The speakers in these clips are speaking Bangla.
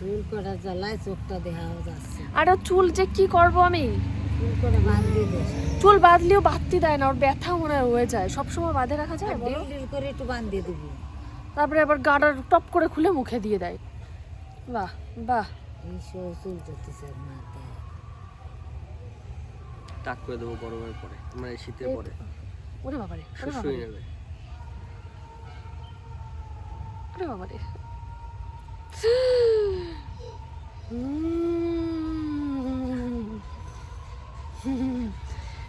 চুল করা জ্বালায় চোখটা দেখাও যাচ্ছে। আর চুল যে কি করব আমি? চুল করে বাঁধলি চুল বাঁধলেও বাঁধতে দেয় না ওর ব্যথা মনে হয় হয়ে যায়। সবসময় বাঁধে রাখা যায় বলো? ডিল করে একটু বাঁধিয়ে দিবি। তারপরে আবার গাডার টপ করে খুলে মুখে দিয়ে দেয়। বাহ বাহ। এই সব চুল মাথায়। টাক করে দেবো গরমের পরে মানে শীতের পরে। ওরে বাবারে ওরে বাবারে। যাবে ওরে বাবারে। উম।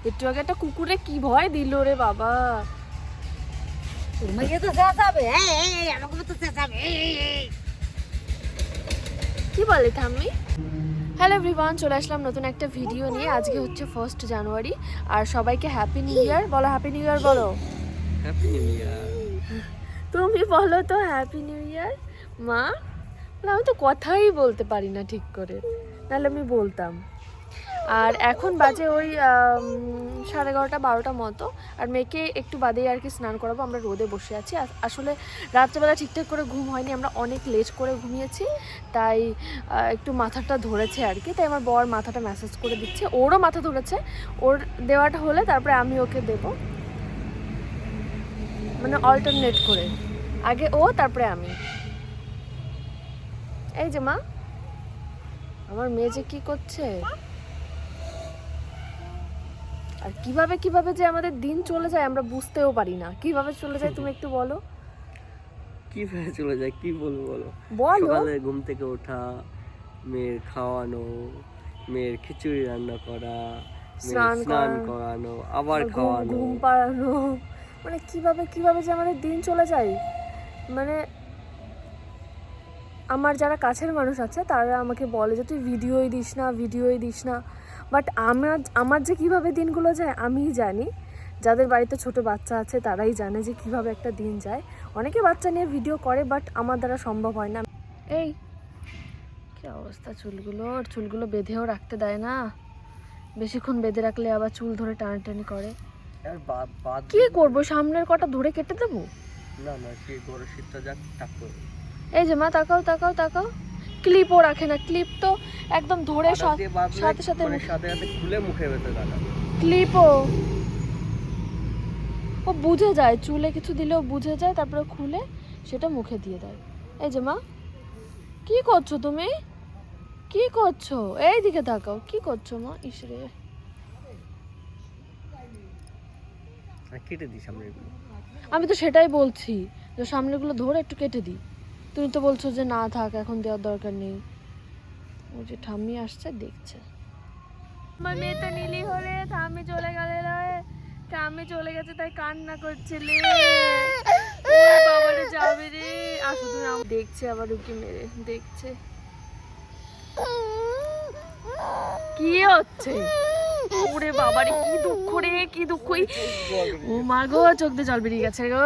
একটু আগে একটা কুকুরে কি ভয় দিল রে বাবা। তোমাকে তো চেঁচাবে আমাকে চেঁচাবে। কি বলে ঠাম্মি? হ্যালো এভরিওয়ান চলে আসলাম নতুন একটা ভিডিও নিয়ে। আজকে হচ্ছে ফার্স্ট জানুয়ারি আর সবাইকে হ্যাপি নিউ ইয়ার বলো হ্যাপি নিউ ইয়ার বলো। হ্যাপি নিউ ইয়ার তুমি বলো তো হ্যাপি নিউ ইয়ার মা? বলে, আমি তো কথাই বলতে পারি না ঠিক করে। নাহলে আমি বলতাম। আর এখন বাজে ওই সাড়ে এগারোটা বারোটা মতো। আর মেয়েকে একটু বাদেই আর কি স্নান করাবো আমরা রোদে বসে আছি। আসলে রাত্রেবেলা ঠিকঠাক করে ঘুম হয়নি আমরা অনেক লেট করে ঘুমিয়েছি। তাই একটু মাথাটা ধরেছে আর কি। তাই আমার বর মাথাটা ম্যাসেজ করে দিচ্ছে। ওরও মাথা ধরেছে। ওর দেওয়াটা হলে তারপরে আমি ওকে দেবো। মানে অল্টারনেট করে। আগে ও তারপরে আমি। এই যে মা আমার মেয়ে যে কি করছে? আর কীভাবে কীভাবে যে আমাদের দিন চলে যায় আমরা বুঝতেও পারি না। কীভাবে চলে যায় তুমি একটু বলো। কি ফেলে চলে যায় কি বলব বলো? বলো। সকালে ঘুম থেকে ওঠা মেয়ের খাওয়ানো মেয়ের খিচুড়ি রান্না করা স্নান করানো আবার খাওয়ানো। ঘুম পাড়ানো। মানে কীভাবে কীভাবে যে আমাদের দিন চলে যায়? মানে আমার যারা কাছের মানুষ আছে তারা আমাকে বলে যে তুই ভিডিওই দিস না ভিডিওই দিস না। বাট আমার আমার যে কীভাবে দিনগুলো যায় আমিই জানি। যাদের বাড়িতে ছোট বাচ্চা আছে তারাই জানে যে কীভাবে একটা দিন যায়। অনেকে বাচ্চা নিয়ে ভিডিও করে বাট আমার দ্বারা সম্ভব হয় না। এই কি অবস্থা চুলগুলো? ওর চুলগুলো বেঁধেও রাখতে দেয় না। বেশিক্ষণ বেঁধে রাখলে আবার চুল ধরে টানাটানি করে। আর কি করব? সামনের কটা ধরে কেটে দেবো? না না সে গরম শীতটা যাক টাক করে এই যে মা তাকাও তাকাও তাকাও। ক্লিপও রাখে না ক্লিপ তো একদম ধরে সাথে সাথে মানে সাথে সাথে খুলে মুখে ভেতরে লাগাবে ক্লিপও ও। বুঝে যায় চুলে কিছু দিলেও বুঝে যায় তারপরে খুলে সেটা মুখে দিয়ে দেয়। এই যে মা কি করছ তুমি? কি করছ? এই দিকে তাকাও কি করছ মা? ইসরে কেটে দিই সামনে আমি তো সেটাই বলছি যে সামনেগুলো ধরে একটু কেটে দিই। তুমি তো বলছো যে না থাক এখন দেওয়ার দরকার নেই। ও যে ঠাম্মি আসছে দেখছে। আমার মেয়ে তো নীলি হলে ঠাম্মি চলে গেলে ঠাম্মি চলে গেছে তাই কান্না করছিলে বাবারে যাবে রে। আসো তুমি আম- দেখছে আবার উকি মেরে দেখছে। কি হচ্ছে? ওরে বাবারে কি দুঃখ রে কি দুঃখ। ও মা গো চোখ দিয়ে জল বেরিয়ে গেছে গো।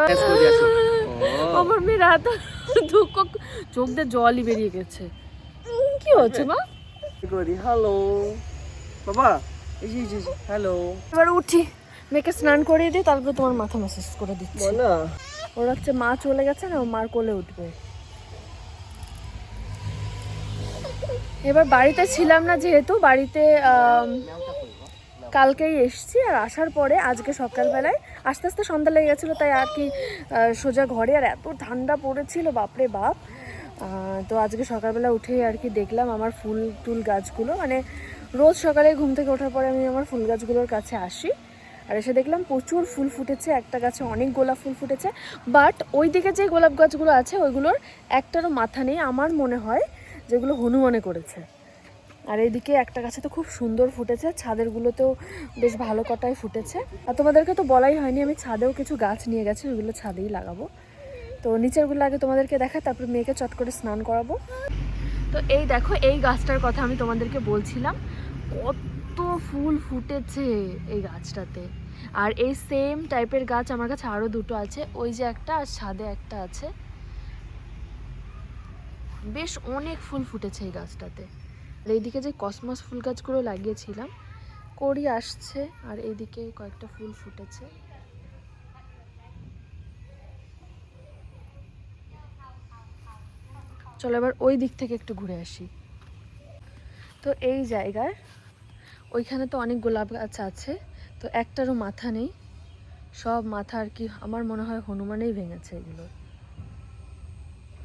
ও, আমার মেয়ের এত দুঃখ চোখ দিয়ে জলই বেরিয়ে গেছে। কি হচ্ছে মা? করি হ্যালো বাবা এই যে, হ্যালো এবার উঠি মেয়েকে স্নান করিয়ে দিই তারপরে তোমার মাথা ম্যাসেজ করে দিচ্ছি। বলো। ওর হচ্ছে মা চলে গেছে না মার কোলে উঠবে। এবার বাড়িতে ছিলাম না যেহেতু বাড়িতে কালকেই এসছি আর আসার পরে আজকে সকালবেলায় আস্তে আস্তে সন্ধ্যা লেগে গেছিল, তাই আর কি সোজা ঘরে আর এত ঠান্ডা পড়েছিল, বাপরে বাপ। তো আজকে সকালবেলা উঠেই আর কি দেখলাম আমার ফুল টুল গাছগুলো। মানে রোজ সকালে ঘুম থেকে ওঠার পরে আমি আমার ফুল গাছগুলোর কাছে আসি আর এসে দেখলাম প্রচুর ফুল ফুটেছে, একটা গাছে অনেক গোলাপ ফুল ফুটেছে। বাট ওই দিকে যে গোলাপ গাছগুলো আছে, ওইগুলোর একটারও মাথা নেই, আমার মনে হয়, যেগুলো হনুমানে করেছে। আর এইদিকে একটা গাছে তো খুব সুন্দর ফুটেছে, ছাদেরগুলোতেও বেশ ভালো কটাই ফুটেছে। আর তোমাদেরকে তো বলাই হয়নি, আমি ছাদেও কিছু গাছ নিয়ে গেছি, ওইগুলো ছাদেই লাগাবো। তো নিচেরগুলো আগে তোমাদেরকে দেখায় তারপর মেয়েকে চট করে স্নান করাবো। তো এই দেখো, এই গাছটার কথা আমি তোমাদেরকে বলছিলাম, কত ফুল ফুটেছে এই গাছটাতে। আর এই সেম টাইপের গাছ আমার কাছে আরও দুটো আছে, ওই যে একটা আর ছাদে একটা আছে। বেশ অনেক ফুল ফুটেছে এই গাছটাতে। আর এইদিকে যে কসমস ফুল গাছগুলো লাগিয়েছিলাম, কড়ি আসছে আর এইদিকে কয়েকটা ফুল ফুটেছে। চলো এবার ওই দিক থেকে একটু ঘুরে আসি। তো এই জায়গায় ওইখানে তো অনেক গোলাপ গাছ আছে, তো একটারও মাথা নেই। সব মাথা আর কি, আমার মনে হয় হনুমানেই ভেঙেছে এগুলো।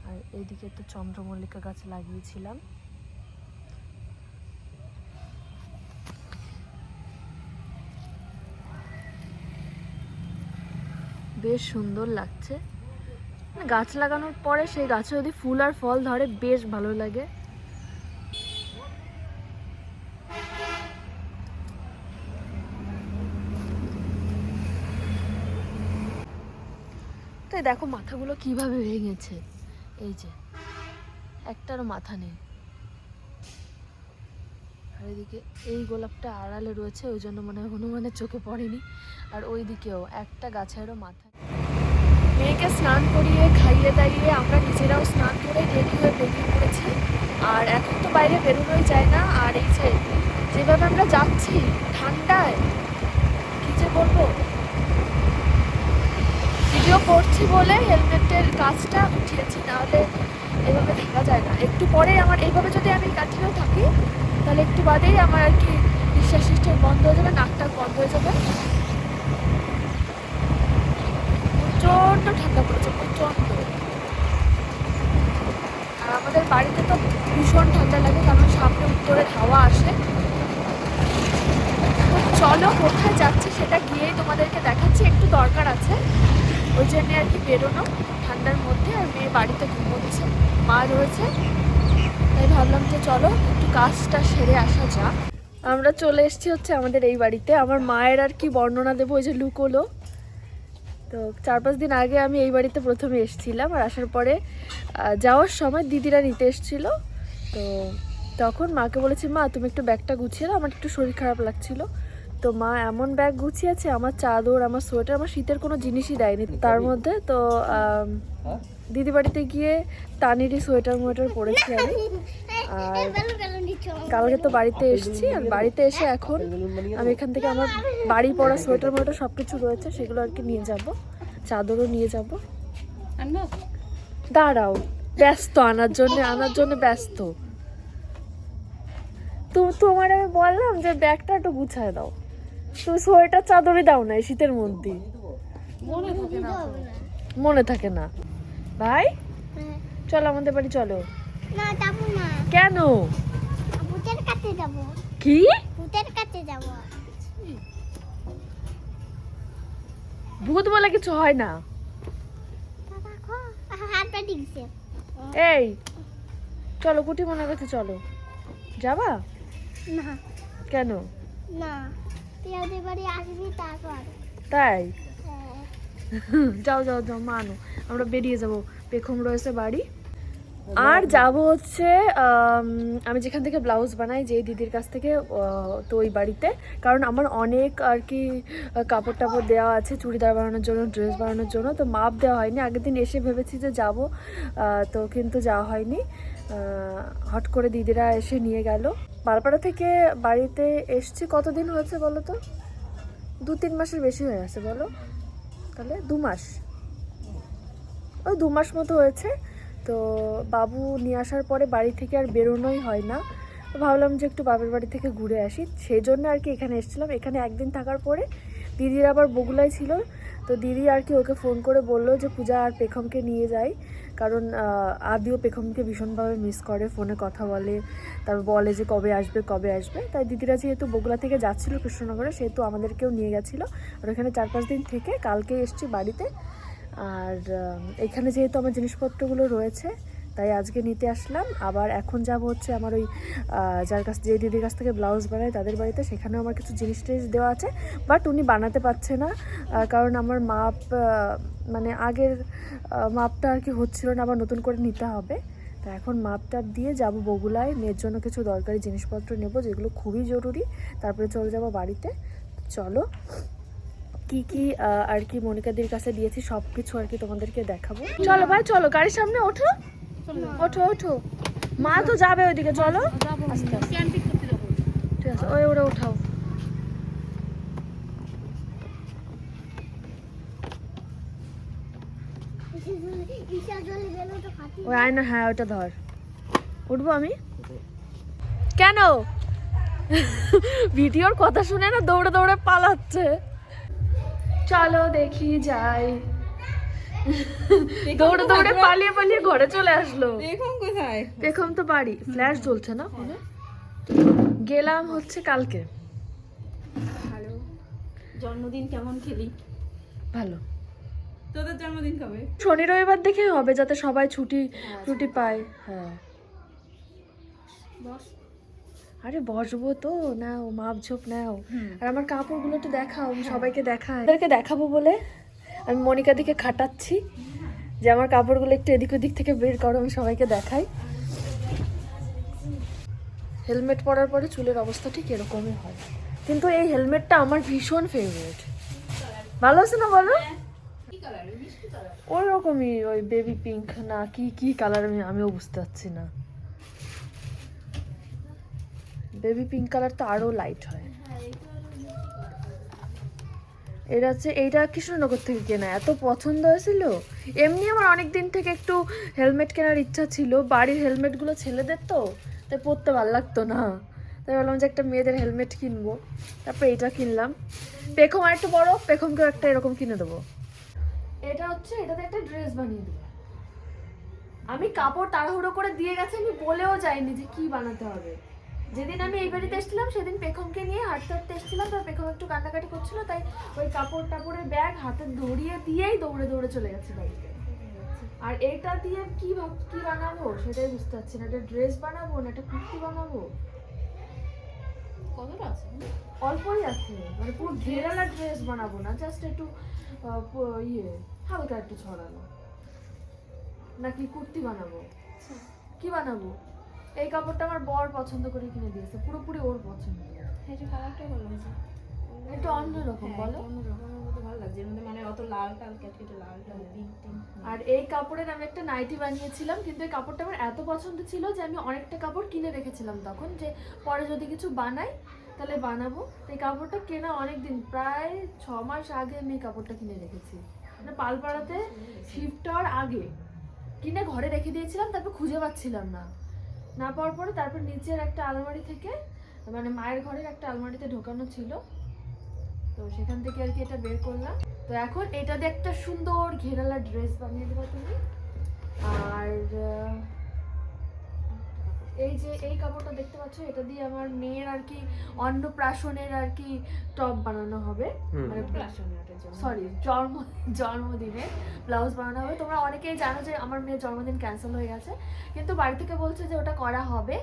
আর এইদিকে তো চন্দ্রমল্লিকা গাছ লাগিয়েছিলাম। বেশ সুন্দর লাগছে। মানে গাছ লাগানোর পরে সেই গাছে যদি ফুল আর ফল ধরে, বেশ ভালো লাগে। দেখো মাথাগুলো কীভাবে ভেঙেছে। এই যে, একটারও মাথা নেই। এদিকে এই গোলাপটা আড়ালে রয়েছে, ওই জন্য মনে হয় হনুমানের চোখে পড়েনি। আর ওই দিকেও একটা গাছেরও মাথা মেয়েকে স্নান করিয়ে খাইয়ে দাইয়ে আমরা নিজেরাও স্নান করে রেডি হয়ে বেরিয়ে পড়েছি। আর এখন তো বাইরে বেরোনোই যায় না। আর এই যে যেভাবে আমরা যাচ্ছি ঠান্ডায়, কি যে বলব? ভিডিও করছি বলে হেলমেটের কাজটা উঠিয়েছি নাহলে এভাবে থাকা যায় না। একটু পরে আমার, এইভাবে যদি আমি কাটিয়েও থাকি তাহলে একটু বাদেই আমার আর কি নিঃশ্বাস সিস্টেম বন্ধ হয়ে যাবে, নাকটা বন্ধ হয়ে যাবে। প্রচণ্ড ঠান্ডা পড়েছে, প্রচণ্ড। আর আমাদের বাড়িতে তো ভীষণ ঠান্ডা লাগে, কারণ সামনে উত্তরের হাওয়া আসে। চলো, কোথায় যাচ্ছি সেটা গিয়েই তোমাদেরকে দেখাচ্ছি, একটু দরকার আছে। ওই জন্যে আর কি বেরোনো, ঠান্ডার মধ্যে আর মেয়ে বাড়িতে ঘুমোচ্ছে, মা রয়েছে। তাই ভাবলাম যে চলো, একটু কাজটা সেরে আসা যাক। আমরা চলে এসেছি হচ্ছে আমাদের এই বাড়িতে। আমার মায়ের আর কি বর্ণনা দেবো, ওই যে লুকোলো। তো চার পাঁচ দিন আগে আমি এই বাড়িতে প্রথমে এসেছিলাম আর আসার পরে যাওয়ার সময় দিদিরা নিতে এসেছিল। তো তখন মাকে বলেছি, মা, তুমি একটু ব্যাগটা গুছিয়ে দাও, আমার একটু শরীর খারাপ লাগছিল। তো মা এমন ব্যাগ গুছিয়েছে আমার চাদর আমার সোয়েটার আমার শীতের কোনো জিনিসই দেয়নি। তার মধ্যে তো দিদি বাড়িতে গিয়ে তানেরই সোয়েটার মোয়েটার পরেছি আমি। আর কালকে তো বাড়িতে এসেছি আর বাড়িতে এসে এখন আমি এখান থেকে আমার বাড়ি পড়া সোয়েটার মোয়েটার সব কিছু রয়েছে সেগুলো আর কি নিয়ে যাব। চাদরও নিয়ে যাব। দাঁড়াও ব্যস্ত আনার জন্য আনার জন্য ব্যস্ত। তো তোমার আমি বললাম যে ব্যাগটা একটু গুছায় দাও। তুমি সোয়েটার চাদরই দাও না শীতের মধ্যে। মনে থাকে না। ভাই? চলো আমাদের বাড়ি চলো। না যাব না। কেন? ভূতের কাছে যাব। কি? ভূতের কাছে যাব। ভূত বলে কিছু হয় না। এই চলো কুটি মনে কাছে চলো। যাবা? না। কেন? না। তুই বাড়ি আসবি তারপর তাই? হ্যাঁ। যাও যাও যাও মানো আমরা বেরিয়ে যাব। পেখম রয়েছে বাড়ি। আর যাব হচ্ছে আমি যেখান থেকে ব্লাউজ বানাই যে দিদির কাছ থেকে তো ওই বাড়িতে। কারণ আমার অনেক আর কি কাপড় টাপড় দেওয়া আছে চুড়িদার বানানোর জন্য ড্রেস বানানোর জন্য। তো মাপ দেওয়া হয়নি। আগের দিন এসে ভেবেছি যে যাব তো কিন্তু যাওয়া হয়নি। হট করে দিদিরা এসে নিয়ে গেল। বালপাড়া থেকে বাড়িতে এসছি কতদিন হয়েছে বলো তো? দু তিন মাসের বেশি হয়ে গেছে বলো? তাহলে দু মাস। ওই দু মাস মতো হয়েছে। তো বাবু নিয়ে আসার পরে বাড়ি থেকে আর বেরোনোই হয় না। ভাবলাম যে একটু বাবার বাড়ি থেকে ঘুরে আসি। সেই জন্য আর কি এখানে এসেছিলাম। এখানে একদিন থাকার পরে দিদির আবার বগুলায় ছিল। তো দিদি আর কি ওকে ফোন করে বলল যে পূজা আর পেখমকে নিয়ে যাই। কারণ আদিও পেখমকে ভীষণভাবে মিস করে, ফোনে কথা বলে, তারপর বলে যে কবে আসবে কবে আসবে। তাই দিদিরা যেহেতু বগুলা থেকে যাচ্ছিল কৃষ্ণনগরে, সেহেতু আমাদেরকেও নিয়ে গেছিল। আর ওখানে চার পাঁচ দিন থেকে কালকে এসছি বাড়িতে। আর এখানে যেহেতু আমার জিনিসপত্রগুলো রয়েছে তাই আজকে নিতে আসলাম। আবার এখন যাব হচ্ছে আমার ওই যার কাছ যে দিদির কাছ থেকে ব্লাউজ বানাই তাদের বাড়িতে, সেখানেও আমার কিছু জিনিস টিনিস দেওয়া আছে। বাট উনি বানাতে পারছে না কারণ আমার মাপ মানে আগের মাপটা আর কি হচ্ছিল না, আবার নতুন করে নিতে হবে। তা এখন মাপটা দিয়ে যাব বগুলায়। মেয়ের জন্য কিছু দরকারি জিনিসপত্র নেব, যেগুলো খুবই জরুরি। তারপরে চলে যাব বাড়িতে। চলো, কি কি আর কি মনিকাদির কাছে দিয়েছি সব কিছু আর কি তোমাদেরকে দেখাবো। চলো ভাই, চলো, গাড়ির সামনে ওঠো। ওঠো ওঠো। মা তো যাবে ওইদিকে, চলো। ঠিক আছে, ওই ওরা উঠাও। হ্যাঁ ওটা ধর। উঠবো আমি? কেন? ভিডিওর কথা শুনে না দৌড়ে দৌড়ে পালাচ্ছে। চলো দেখি যাই। দৌড়ে দৌড়ে পালিয়ে পালিয়ে ঘরে চলে আসলো। দেখুন কোথায়। দেখুন তো বাড়ি। ফ্ল্যাশ জ্বলছে না? ফোনে গেলাম হচ্ছে কালকে। ভালো। জন্মদিন কেমন খেলি? ভালো। তোদের জন্মদিন কবে? শনি রবিবার দেখে হবে যাতে সবাই ছুটি ছুটি পায়। হ্যাঁ। বস। আরে বসবো তো নাও মাপ ঝোপ নাও আর আমার কাপড়গুলো একটু দেখাও আমি সবাইকে দেখাই। ওদেরকে দেখাবো বলে আমি মনিকা দিকে খাটাচ্ছি যে আমার কাপড়গুলো একটু এদিক ওদিক থেকে বের করো, আমি সবাইকে দেখাই। হেলমেট পরার পরে চুলের অবস্থা ঠিক এরকমই হয়। কিন্তু এই হেলমেটটা আমার ভীষণ ফেভারিট ভালো আছে না বলো? ওই রকমই ওই বেবি পিঙ্ক না কি কি কালার আমি, আমিও বুঝতে পারছি না। বেবি পিঙ্ক কালার তো আরও লাইট হয়। এটা হচ্ছে এইটা কৃষ্ণনগর থেকে কেনা, এত পছন্দ হয়েছিল। এমনি আমার অনেক দিন থেকে একটু হেলমেট কেনার ইচ্ছা ছিল, বাড়ির হেলমেটগুলো ছেলেদের তো, তাই পরতে ভালো লাগতো না। তাই ভাবলাম যে একটা মেয়েদের হেলমেট কিনবো, তারপর এইটা কিনলাম। পেখম আর একটু বড়, পেখমকেও একটা এরকম কিনে দেবো। এটা হচ্ছে, এটাতে একটা ড্রেস বানিয়ে দেবো। আমি কাপড় তাড়াহুড়ো করে দিয়ে গেছে, আমি বলেও যাইনি যে কি বানাতে হবে। যেদিন আমি এই বাড়িতে এসেছিলাম সেদিন পেখমকে নিয়ে হাঁটতে হাঁটতে এসেছিলাম তার পেখম একটু কান্নাকাটি করছিল তাই ওই কাপড় টাপড়ের ব্যাগ হাতে ধরিয়ে দিয়েই দৌড়ে দৌড়ে চলে গেছে বাড়িতে। আর এটা দিয়ে কি কি বানাবো? সেটাই বুঝতে পারছি না। একটা ড্রেস বানাবো না একটা কুর্তি বানাবো? কতটা আছে? অল্পই আছে। মানে পুরো ঘেরালা ড্রেস বানাবো না জাস্ট একটু ইয়ে হালকা একটু ছড়ানো। নাকি কুর্তি বানাবো? কি বানাবো? এই কাপড়টা আমার বর পছন্দ করে কিনে দিয়েছে পুরোপুরি ওর পছন্দ। এটা কালারটা ভালো একটু অন্যরকম বলো। ভালো লাগছে মানে অত লাল টাল কেটকেটে লাল টাল আর এই কাপড়ের আমি একটা নাইটি বানিয়েছিলাম কিন্তু এই কাপড়টা আমার এত পছন্দ ছিল যে আমি অনেকটা কাপড় কিনে রেখেছিলাম তখন যে পরে যদি কিছু বানাই তাহলে বানাবো। এই কাপড়টা কেনা অনেক দিন প্রায় ছ মাস আগে আমি এই কাপড়টা কিনে রেখেছি। মানে পালপাড়াতে শিফট হওয়ার আগে। কিনে ঘরে রেখে দিয়েছিলাম তারপর খুঁজে পাচ্ছিলাম না। না পাওয়ার পরে তারপর নিচের একটা আলমারি থেকে মানে মায়ের ঘরের একটা আলমারিতে ঢোকানো ছিল। তো সেখান থেকে আর কি এটা বের করলাম। তো এখন এটা দিয়ে একটা সুন্দর ঘেরালা ড্রেস বানিয়ে দেবো তুমি। আর এই যে এই কাপড়টা দেখতে পাচ্ছ এটা দিয়ে আমার মেয়ের আর কি অন্নপ্রাশনের আর কি টপ বানানো হবে। মানে সরি জন্ম জন্মদিনে ব্লাউজ বানানো হবে। তোমরা অনেকেই জানো যে আমার মেয়ের জন্মদিন ক্যান্সেল হয়ে গেছে কিন্তু বাড়ি থেকে বলছে যে ওটা করা হবে।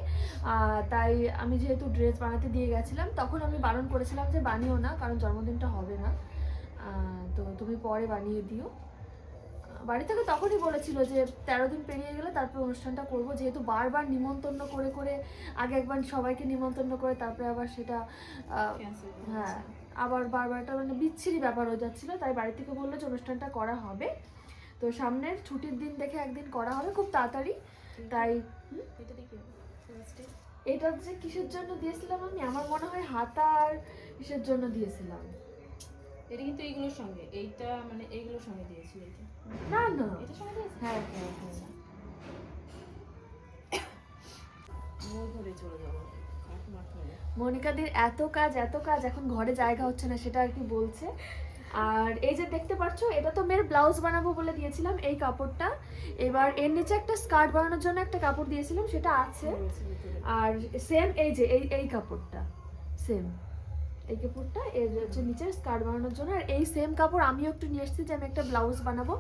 তাই আমি যেহেতু ড্রেস বানাতে দিয়ে গেছিলাম তখন আমি বারণ করেছিলাম যে বানিও না কারণ জন্মদিনটা হবে না। তো তুমি পরে বানিয়ে দিও। বাড়ি থেকে তখনই বলেছিল যে তেরো দিন পেরিয়ে গেলে তারপর অনুষ্ঠানটা করব। যেহেতু বারবার নিমন্ত্রণ করে করে আগে একবার সবাইকে নিমন্ত্রণ করে তারপরে আবার সেটা হ্যাঁ আবার বারবার একটা মানে বিচ্ছিরি ব্যাপার হয়ে যাচ্ছিল তাই বাড়ি থেকে বলল যে অনুষ্ঠানটা করা হবে। তো সামনের ছুটির দিন দেখে একদিন করা হবে খুব তাড়াতাড়ি। তাই এটা যে কিসের জন্য দিয়েছিলাম আমি? আমার মনে হয় হাতার কিসের জন্য দিয়েছিলাম? এটা কিন্তু এইগুলোর সঙ্গে এইটা মানে এইগুলোর সঙ্গে দিয়েছি এইটা না না। এটার সঙ্গে দিয়েছি। হ্যাঁ হ্যাঁ হ্যাঁ। মনিকাদির এত কাজ এত কাজ এখন ঘরে জায়গা হচ্ছে না সেটা আর কি বলছে। আর এই যে দেখতে পাচ্ছ এটা তো মেয়ের ব্লাউজ বানাবো বলে দিয়েছিলাম এই কাপড়টা। এবার এর নিচে একটা স্কার্ট বানানোর জন্য একটা কাপড় দিয়েছিলাম সেটা আছে। আর সেম এই যে এই এই কাপড়টা। সেম এই কাপড়টা এর হচ্ছে নিচের স্কার্ট বানানোর জন্য। আর এই সেম কাপড় আমিও একটু নিয়ে এসেছি যে আমি একটা ব্লাউজ বানাবো।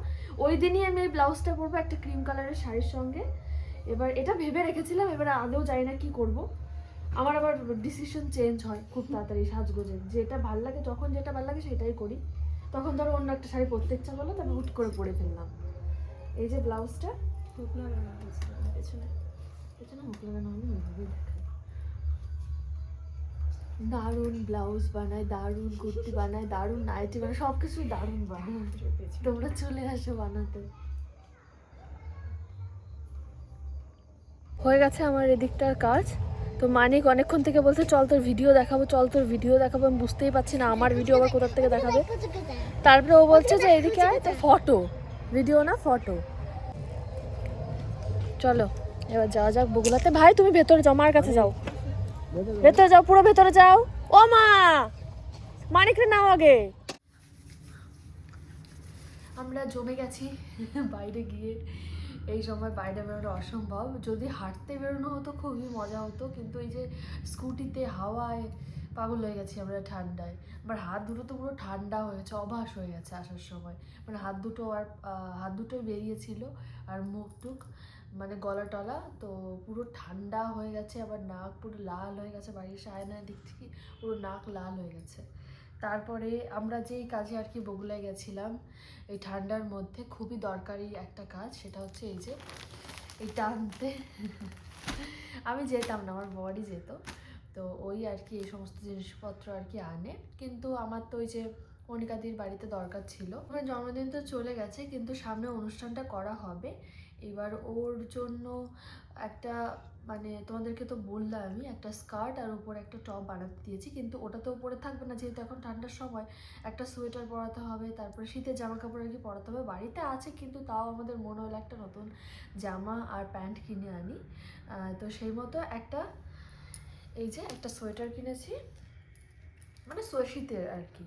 ওই দিনই আমি এই ব্লাউজটা পরবো একটা ক্রিম কালারের শাড়ির সঙ্গে। এবার এটা ভেবে রেখেছিলাম এবার আদৌ জানি না কি করব। আমার আবার ডিসিশন চেঞ্জ হয় খুব তাড়াতাড়ি সাজগোজের। যেটা ভালো লাগে যখন যেটা ভালো লাগে সেটাই করি। তখন ধরো অন্য একটা শাড়ি পরতে ইচ্ছা করল তবে হুট করে পরে ফেললাম। এই যে ব্লাউজটা হুকলা পেছনে। পেছনে মুখ লাগানো আমি ওইভাবেই দেখাই দারুণ ব্লাউজ বানায়, দারুণ কুর্তি বানায়, দারুণ নাইটি বানায় সব কিছু দারুণ বানায়। তোমরা চলে আসো বানাতে। হয়ে গেছে আমার এদিকটার কাজ। তো মানিক অনেকক্ষণ থেকে বলছে, চল তোর ভিডিও দেখাবো, চল তোর ভিডিও দেখাবো। আমি বুঝতেই পারছি না, আমার ভিডিও আবার কোথার থেকে দেখাবে। তারপরে ও বলছে যে, এদিকে আয় তো ফটো ভিডিও না ফটো চলো, এবার যাওয়া যাক বগুলাতে ভাই, তুমি ভেতরে জমার কাছে যাও। ভেতরে যাও, পুরো ভেতরে যাও। ও মা! মানিকরে নাও আগে। আমরা জমে গেছি বাইরে গিয়ে। এই সময় বাইরে বেরোনো অসম্ভব। যদি হাঁটতে বেরোনো হতো, খুবই মজা হতো। কিন্তু এই যে স্কুটিতে হাওয়ায় পাগল হয়ে গেছি আমরা ঠান্ডায়। আমার হাত দুটো তো পুরো ঠান্ডা হয়েছে অভ্যাস হয়ে গেছে আসার সময়। মানে হাত দুটো আর হাত দুটোই বেরিয়েছিল আর মুখ টুক। মানে গলা টলা, তো পুরো ঠান্ডা হয়ে গেছে, আবার নাক পুরো লাল হয়ে গেছে, বাড়ির এসে আয়নায় দেখছি কি পুরো নাক লাল হয়ে গেছে। তারপরে আমরা যেই কাজে আর কি বগুলায় গেছিলাম, এই ঠান্ডার মধ্যে খুবই দরকারি একটা কাজ, সেটা হচ্ছে এই যে, এই টানতে। আমি যেতাম না, আমার বডি যেত। তো ওই আর কি এই সমস্ত জিনিসপত্র আর কি আনে। কিন্তু আমার তো ওই যে কণিকাদির বাড়িতে দরকার ছিল। আমার জন্মদিন তো চলে গেছে, কিন্তু সামনে অনুষ্ঠানটা করা হবে। এবার ওর জন্য একটা মানে তোমাদেরকে তো বললাম আমি, একটা স্কার্ট আর উপরে একটা টপ বানাতে দিয়েছি, কিন্তু ওটা তো উপরে থাকবে না, যেহেতু এখন ঠান্ডার সময়, একটা সোয়েটার পরাতে হবে, তারপরে শীতের জামা কাপড় আর কি পরাতে হবে, বাড়িতে আছে কিন্তু তাও আমাদের মনে হলো একটা নতুন জামা আর প্যান্ট কিনে আনি। তো সেই মতো একটা, এই যে একটা সোয়েটার কিনেছি মানে শীতের আর কি,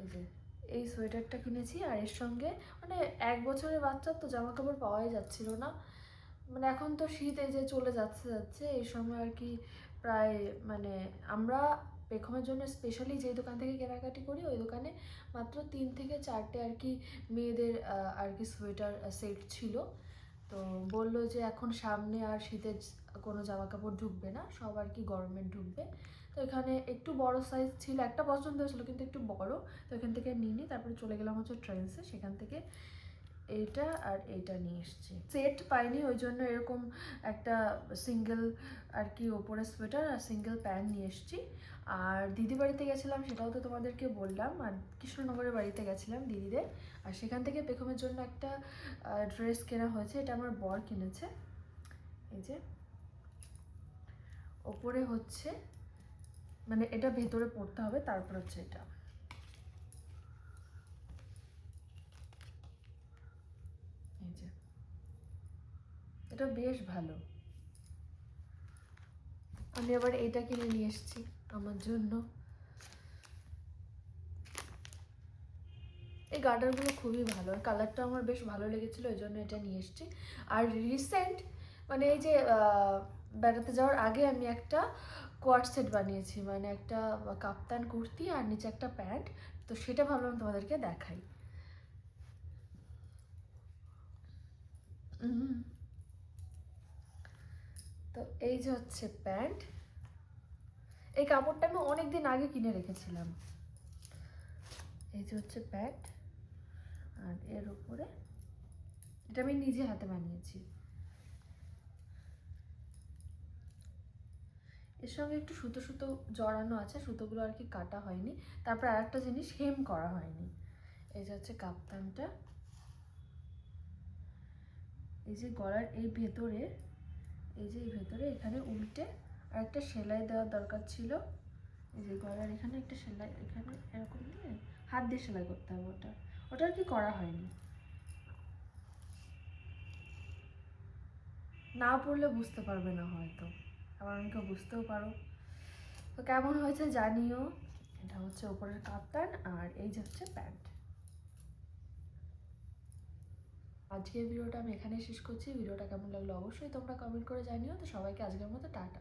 এই যে। এই সোয়েটারটা কিনেছি আর এর সঙ্গে মানে এক বছরের বাচ্চার তো জামা কাপড় পাওয়াই যাচ্ছিল না। মানে এখন তো শীত এই যে চলে যাচ্ছে যাচ্ছে এই সময় আর কি প্রায় মানে আমরা পেখমের জন্য স্পেশালি যেই দোকান থেকে কেনাকাটি করি, ওই দোকানে মাত্র তিন থেকে চারটে আর কি মেয়েদের আর কি সোয়েটার সেট ছিল। তো বলল যে এখন সামনে আর শীতের কোনো জামা কাপড় ঢুকবে না, সব আর কি গরমের ঢুকবে। তো এখানে একটু বড় সাইজ ছিল, একটা পছন্দ হয়েছিল কিন্তু একটু বড়। তো এখান থেকে নিয়ে নিই তারপরে চলে গেলাম হচ্ছে ট্রেন্সে সেখান থেকে এইটা আর এইটা নিয়ে এসেছি। সেট পাইনি, ওই জন্য এরকম একটা সিঙ্গেল আর কি ওপরে সোয়েটার আর সিঙ্গেল প্যান্ট নিয়ে এসেছি। আর দিদি বাড়িতে গেছিলাম, সেটাও তো তোমাদেরকে বললাম। আর কৃষ্ণনগরের বাড়িতে গেছিলাম দিদিদের। আর সেখান থেকে পেখমের জন্য একটা ড্রেস কেনা হয়েছে। এটা আমার বর কিনেছে। এই যে, ওপরে হচ্ছে মানে এটা ভেতরে পড়তে হবে, তারপর হচ্ছে এটা। এটা বেশ ভালো। আমি আবার এটা কিনে নিয়ে এসেছি আমার জন্য। এই গার্ডারগুলো খুবই ভালো, আর কালারটা আমার বেশ ভালো লেগেছিলো ওই জন্য এটা নিয়ে এসেছি। আর রিসেন্ট মানে এই যে বেড়াতে যাওয়ার আগে আমি একটা কোয়াড সেট বানিয়েছি মানে একটা কাপ্তান কুর্তি আর নিচে একটা প্যান্ট। তো সেটা ভাবলাম তোমাদেরকে দেখাই। তো এই যে হচ্ছে প্যান্ট। এই কাপড়টা আমি অনেক দিন আগে কিনে রেখেছিলাম। এই যে হচ্ছে প্যান্ট। আর এর উপরে এটা আমি নিজে হাতে বানিয়েছি। এর সঙ্গে একটু সুতো সুতো জড়ানো আছে, সুতোগুলো আর কি কাটা হয়নি। তারপর আর একটা জিনিস, হেম করা হয়নি। এই যে হচ্ছে কাপ্তানটা। এই যে গলার এই ভেতরে, এই যে এই ভেতরে এখানে উল্টে আর একটা সেলাই দেওয়ার দরকার ছিল। এই যে গলার এখানে একটা সেলাই, এখানে এরকম দিয়ে হাত দিয়ে সেলাই করতে হবে ওটা। ওটা আর কি করা হয়নি। না পড়লে বুঝতে পারবে না হয়তো। আবার অনেকে বুঝতেও পারো। তো কেমন হয়েছে জানিও। এটা হচ্ছে ওপরের কাপ্তান আর এই যে হচ্ছে প্যান্ট। আজকের ভিডিওটা আমি এখানেই শেষ করছি। ভিডিওটা কেমন লাগল অবশ্যই তোমরা কমেন্ট করে জানিও। তো সবাইকে আজকের মতো টাটা।